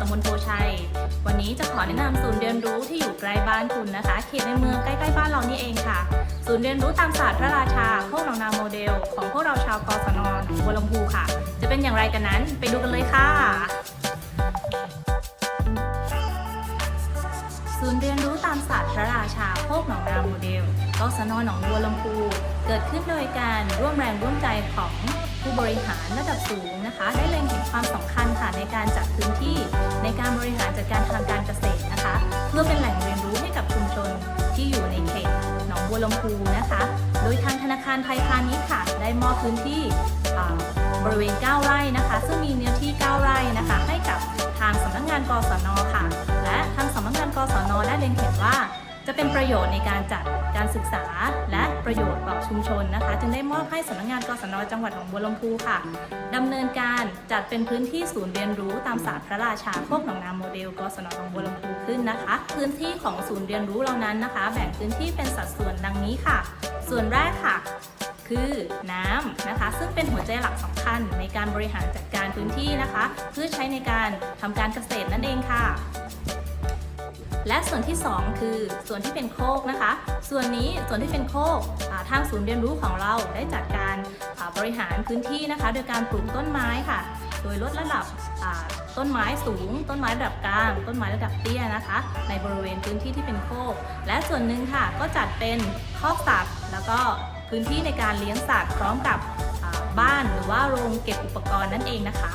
ตำบลโพชัย วันนี้จะขอแนะนำศูนย์เรียนรู้ที่อยู่ใกล้บ้านคุณนะคะ เขตในเมืองใกล้ๆบ้านเรานี่เองค่ะ ศูนย์เรียนรู้ตามศาสตร์พระราชาโคกหนองนาโมเดล ของพวกเราชาวกศนหนองบัวลำพูค่ะ จะเป็นอย่างไรกันนั้นไปดูกันเลยค่ะศูนย์เรียนรู้ตามศาสตร์พระราชาโคกหนองนาโมเดลกศนหนองบัวลำพูเกิดขึ้นโดยการร่วมแรงร่วมใจของผู้บริหารระดับสูงนะคะ ได้เล็งเห็นความสำคัญค่ะในการจัดพื้นที่ ในการบริหารจัดการทางการเกษตรนะคะ เพื่อเป็นแหล่งเรียนรู้ให้กับชุมชนที่อยู่ในเขตหนองบัวลำพูนะคะ โดยทางธนาคารไทยพาณิชย์ค่ะ ได้มอบพื้นที่บริเวณ 9 ไร่นะคะ ซึ่งมีเนื้อ จะเป็นประโยชน์ในการจัดการศึกษา และประโยชน์ต่อชุมชนนะคะ จึงได้มอบให้สำนักงานกศนจังหวัดหนองบัวลำพูค่ะดำเนินการจัดเป็นพื้นที่ศูนย์เรียนรู้ตามศาสตร์พระราชาพวกหนองนาโมเดลกศนหนองบัวลำพูขึ้นนะคะ พื้นที่ของศูนย์เรียนรู้เหล่านั้นนะคะ แบ่งพื้นที่เป็นสัดส่วนดังนี้ค่ะ ส่วนแรกค่ะคือน้ำนะคะ ซึ่งเป็นหัวใจหลักสำคัญในการบริหารจัดการพื้นที่นะคะ เพื่อใช้ในการทำการเกษตรนั่นเองค่ะ และส่วนที่ 2 คือส่วนที่เป็นโคกนะคะ ส่วนนี้ส่วนที่เป็นโคกทางศูนย์เรียนรู้ของเราได้จัดการบริหารพื้นที่นะคะ โดยการปลูกต้นไม้ค่ะ โดยลดระดับต้นไม้สูง ต้นไม้ระดับกลาง ต้นไม้ระดับเตี้ยนะคะ ในบริเวณพื้นที่ที่เป็นโคก และส่วนหนึ่งค่ะก็จัดเป็นคอกสัตว์ แล้วก็พื้นที่ในการเลี้ยงสัตว์พร้อมกับบ้านหรือว่าโรงเก็บอุปกรณ์นั่นเองนะคะ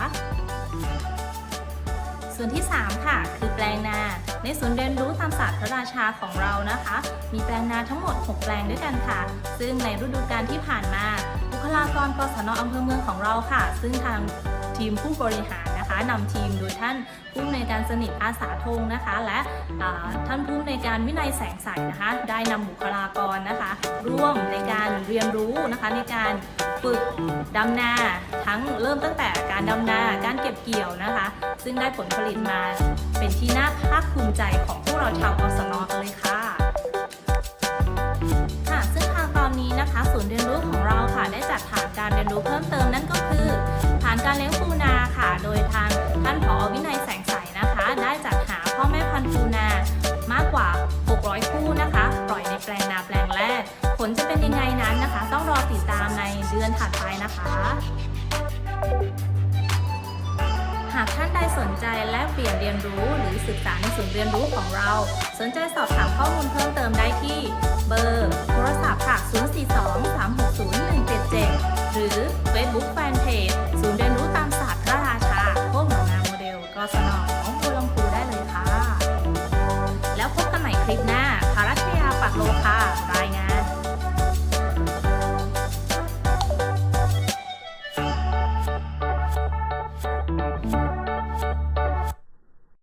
ส่วนที่ 3 ค่ะ คือแปลงนา ในศูนย์เรียนรู้ตามศาสตร์พระราชาของเรานะคะ มีแปลงนาทั้งหมด 6 แปลงด้วยกันค่ะ ซึ่งในฤดูกาลที่ผ่านมาบุคลากรกศนอำเภอเมืองของเราค่ะ ซึ่งทางทีมผู้บริหาร นะคะนำทีมโดยท่านผู้อำนวยการสนิทอาสาธงนะคะ และท่านผู้อำนวยการวินัยแสงใสนะคะ ได้นำบุคลากรนะคะ ร่วมในการเรียนรู้นะคะในการฝึกดำนาทั้งเริ่มตั้งแต่การดำนาการเก็บเกี่ยวนะคะ ซึ่งได้ผลผลิตมาเป็นที่น่าภาคภูมิใจของพวกเราชาวกศนกันเลยค่ะ นี้นะคะศูนย์เรียนรู้ของเราค่ะ ได้จัดฐานการเรียนรู้เพิ่มเติมนั่นก็คือ ฐานการเลี้ยงปูนาค่ะ โดยทางท่านผอวินัยแสงใสนะคะ ได้จัดหาพ่อแม่พันธุ์ปูนามากกว่า 600 คู่นะคะ ปล่อยในแปลงนาแปลงแรก ผลจะเป็นยังไงนั้นนะคะ ต้องรอติดตามในเดือนถัดไปนะคะหากท่านใดสนใจและเปลี่ยนเรียนรู้หรือศึกษาในศูนย์เรียนรู้ของเรา สนใจสอบถามข้อมูลเพิ่มเติม